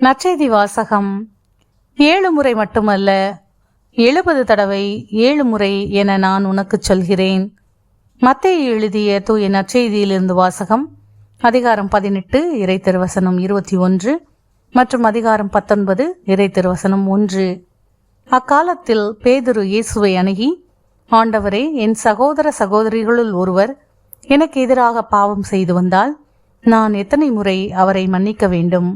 நற்செய்தி வாசகம். ஏழு முறை மட்டுமல்ல எழுபது தடவை ஏழு முறை என நான் உனக்கு சொல்கிறேன். மத்திய எழுதிய தூய நற்செய்தியிலிருந்து வாசகம் அதிகாரம் பதினெட்டு இறை திருவசனம் இருபத்தி ஒன்று மற்றும் அதிகாரம் பத்தொன்பது இறை திருவசனம் ஒன்று. அக்காலத்தில் பேதுரு இயேசுவை அணுகி ஆண்டவரே என் சகோதர சகோதரிகளுள் ஒருவர் எனக்கு எதிராக பாவம் செய்து வந்தால் நான் எத்தனை முறை அவரை மன்னிக்க வேண்டும்?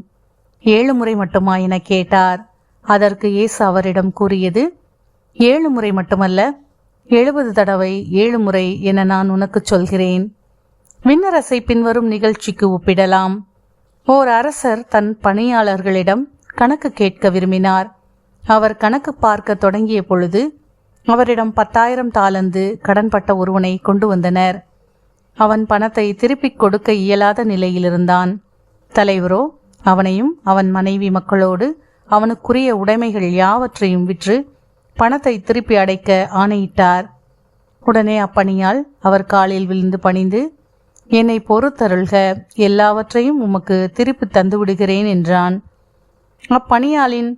ஏழு முறை மட்டுமா என கேட்டார். அதற்கு இயேசு அவரிடம் கூறியது ஏழு முறை மட்டுமல்ல எழுபது தடவை ஏழு முறை என நான் உனக்குச் சொல்கிறேன். விண்ணரசை பின்வரும் நிகழ்ச்சிக்கு ஒப்பிடலாம். ஓர் அரசர் தன் பணியாளர்களிடம் கணக்கு கேட்க விரும்பினார். அவர் கணக்கு பார்க்க தொடங்கிய பொழுது அவரிடம் பத்தாயிரம் தாளந்து கடன்பட்ட ஒருவனை கொண்டு வந்தனர். அவன் பணத்தை திருப்பிக் கொடுக்க இயலாத நிலையிலிருந்தான். தலைவரோ அவனையும் அவன் மனைவி மக்களோடு அவனுக்குரிய உடைமைகள் யாவற்றையும் விற்று பணத்தை திருப்பி அடைக்க ஆணையிட்டார். உடனே அப்பணியால் அவர் காலில் விழுந்து பணிந்து என்னை பொறுத்தருள்க எல்லாவற்றையும் உமக்கு திருப்பி தந்து விடுகிறேன் என்றான். அப்பணியாளின்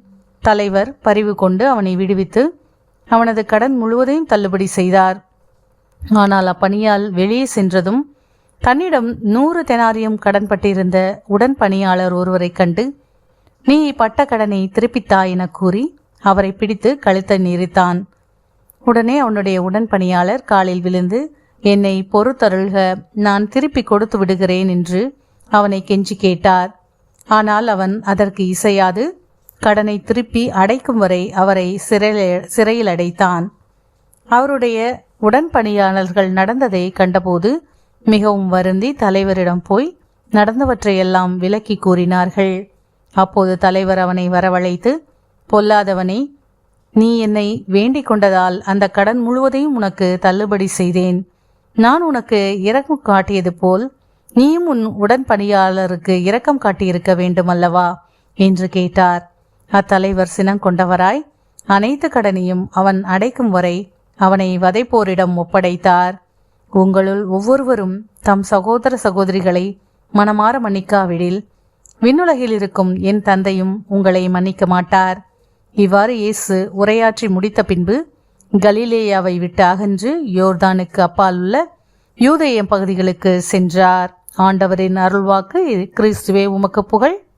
தலைவர் பரிவு கொண்டு அவனை விடுவித்து அவனது கடன் முழுவதையும் தள்ளுபடி செய்தார். ஆனால் அப்பணியால் வெளியே சென்றதும் தன்னிடம் நூறு தெனாரியம் கடன்பட்டிருந்த உடன் பணியாளர் ஒருவரைக் கண்டு நீ பட்ட கடனை திருப்பித்தா என கூறி அவரை பிடித்து கழுத்தை நீரித்தான் உடனே அவனுடைய உடன் பணியாளர் காலில் விழுந்து என்னை பொறுத்தருள்க நான் திருப்பி கொடுத்து விடுகிறேன் என்று அவனை கெஞ்சி கேட்டார். ஆனால் அவன் அதற்கு இசையாது கடனை திருப்பி அடைக்கும் வரை அவரை சிறையில் சிறையில் அடைத்தான். அவருடைய உடன்பணியாளர்கள் நடந்ததை கண்டபோது மிகவும் வருந்தி தலைவரிடம் போய் நடந்தவற்றையெல்லாம் விளக்கி கூறினார்கள். அப்போது தலைவர் அவனை வரவழைத்து பொல்லாதவனே நீ என்னை வேண்டிக் கொண்டதால் அந்த கடன் முழுவதையும் உனக்கு தள்ளுபடி செய்தேன். நான் உனக்கு இரக்கம் காட்டியது போல் நீயும் உன் உடன்பணியாளருக்கு இரக்கம் காட்டியிருக்க வேண்டும் அல்லவா என்று கேட்டார். அத்தலைவர் சினம் கொண்டவராய் அனைத்து கடனையும் அவன் அடைக்கும் வரை அவனை வதைப்போரிடம் ஒப்படைத்தார். உங்களுள் ஒவ்வொருவரும் தம் சகோதர சகோதரிகளை மனமாற மன்னிக்காவிடில். விண்ணுலகில் இருக்கும் என் தந்தையும் உங்களை மன்னிக்க மாட்டார். இவ்வாறு இயேசு உரையாற்றி முடித்த பின்பு கலிலேயாவை விட்டு அகன்று யோர்தானுக்கு அப்பால் உள்ள யூதேயம் பகுதிகளுக்கு சென்றார். ஆண்டவரின் அருள்வாக்கு கிறிஸ்துவே உமக்கு புகழ்.